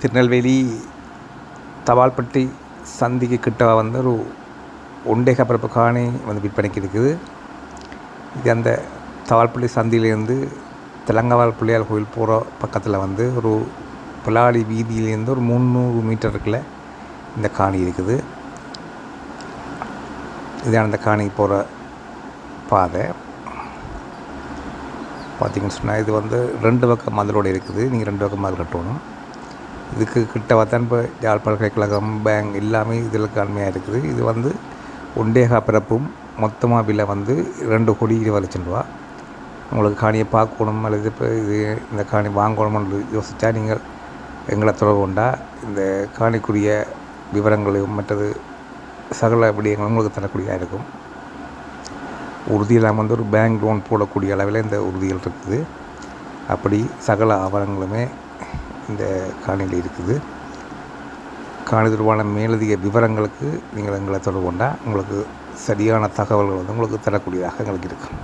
திருநெல்வேலி தபால்பட்டி சந்திக்கு கிட்ட வந்து ஒரு ஒண்டேக பரப்பு காணி வந்து விற்பனைக்கு இருக்குது இது அந்த தவால்பள்ளி சந்தியிலேருந்து தெலங்காவால் பிள்ளையார் கோயில் போகிற பக்கத்தில் வந்து ஒரு புலாடி வீதியிலேருந்து ஒரு முந்நூறு இருக்குல்ல இந்த காணி இருக்குது. இதான அந்த காணி போகிற பாதை. பார்த்தீங்கன்னு சொன்னால் இது வந்து ரெண்டு பக்கம் மதிலோடு இருக்குது. நீங்கள் ரெண்டு பக்கம் மதில் கட்டணும். இதுக்கு கிட்ட பார்த்தா இப்போ யாழ் பல்கலைக்கழகம் பேங்க் எல்லாமே இதில் கம்மியாக இருக்குது. இது வந்து ஒண்டேகா பிறப்பும் மொத்தமாக விலை வந்து ரெண்டு கோடி இருபது லட்சம் ரூபா. உங்களுக்கு காணியை பார்க்கணும் அல்லது இப்போ இது இந்த காணி வாங்கணும்னு யோசித்தா நீங்கள் எங்களை தொடர்பு கொண்டா இந்த காணிக்குரிய விவரங்களையும் மற்றது சகல விடயங்களும் உங்களுக்கு தரக்கூடியதாக இருக்கும். உறுதியெல்லாம் வந்து ஒரு பேங்க் லோன் போடக்கூடிய அளவில் இந்த உறுதிகள் இருக்குது. அப்படி சகல ஆவணங்களுமே இந்த காணொலி இருக்குது. காணி தொடர்பான மேலதிக விவரங்களுக்கு நீங்கள் எங்களை தொடர்பு கொண்டால் உங்களுக்கு சரியான தகவல்கள் வந்து உங்களுக்கு தரக்கூடியதாக எங்களுக்கு இருக்கும்.